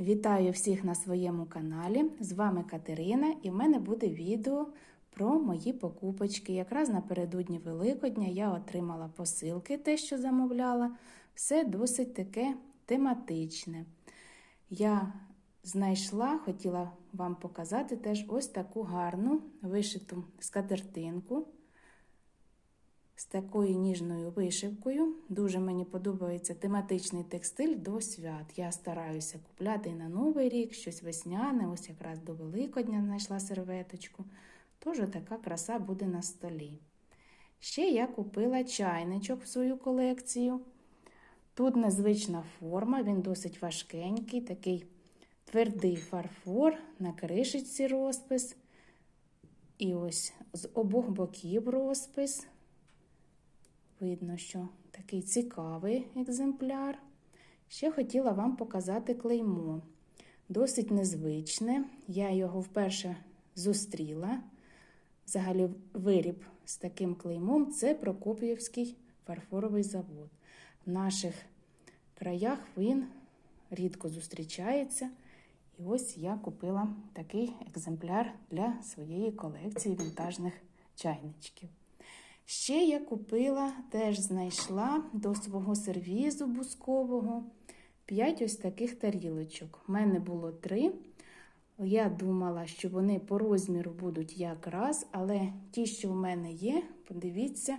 Вітаю всіх на своєму каналі. З вами Катерина, і в мене буде відео про мої покупочки. Якраз напередодні Великодня я отримала посилки, те, що замовляла. Все досить таке тематичне. Я знайшла, хотіла вам показати теж ось таку гарну вишиту скатертинку з такою ніжною вишивкою. Дуже мені подобається тематичний текстиль до свят. Я стараюся купляти на Новий рік щось весняне, ось якраз до Великодня знайшла серветочку. Тож така краса буде на столі. Ще я купила чайничок в свою колекцію. Тут незвична форма, він досить важкенький, такий твердий фарфор, на кришечці розпис. І ось з обох боків розпис. Видно, що такий цікавий екземпляр. Ще хотіла вам показати клеймо. Досить незвичне. Я його вперше зустріла. Взагалі, виріб з таким клеймом це Прокоп'ївський фарфоровий завод. В наших краях він рідко зустрічається. І ось я купила такий екземпляр для своєї колекції вінтажних чайничків. Ще я купила, теж знайшла до свого сервізу бускового 5 ось таких тарілочок. У мене було 3. Я думала, що вони по розміру будуть якраз, але ті, що в мене є, подивіться,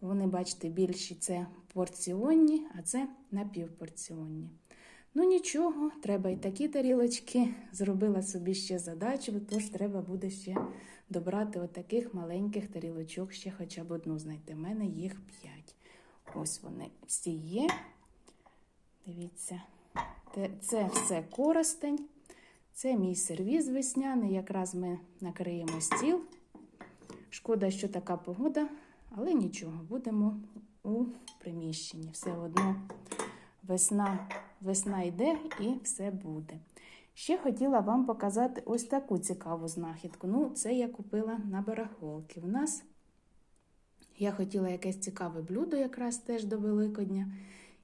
вони, бачите, більші це порціонні, а це напівпорціонні. Ну нічого, треба і такі тарілочки. Зробила собі ще задачу, тож треба буде ще добрати отаких маленьких тарілочок, ще хоча б одну знайти. У мене їх 5. Ось вони всі є. Дивіться, це все користень. Це мій сервіз весняний. Якраз ми накриємо стіл. Шкода, що така погода, але нічого, будемо у приміщенні. Все одно весна, весна йде і все буде. Ще хотіла вам показати ось таку цікаву знахідку. Ну, це я купила на барахолки. В нас я хотіла якесь цікаве блюдо, якраз теж до Великодня,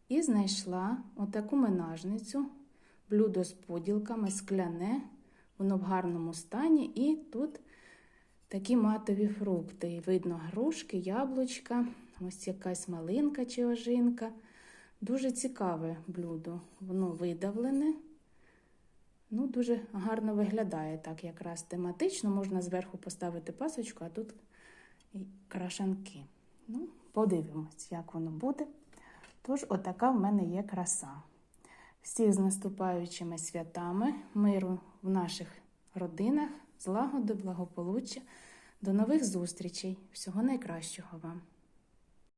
і знайшла отаку менажницю, блюдо з поділками, скляне, воно в гарному стані, і тут такі матові фрукти. Видно грушки, яблучка, ось якась малинка чи ожинка. Дуже цікаве блюдо. Воно видавлене. Ну, дуже гарно виглядає так, якраз тематично. Можна зверху поставити пасочку, а тут крашанки. Ну, подивимось, як воно буде. Тож, отака в мене є краса. Всіх з наступаючими святами, миру в наших родинах, злагоди, благополуччя. До нових зустрічей. Всього найкращого вам!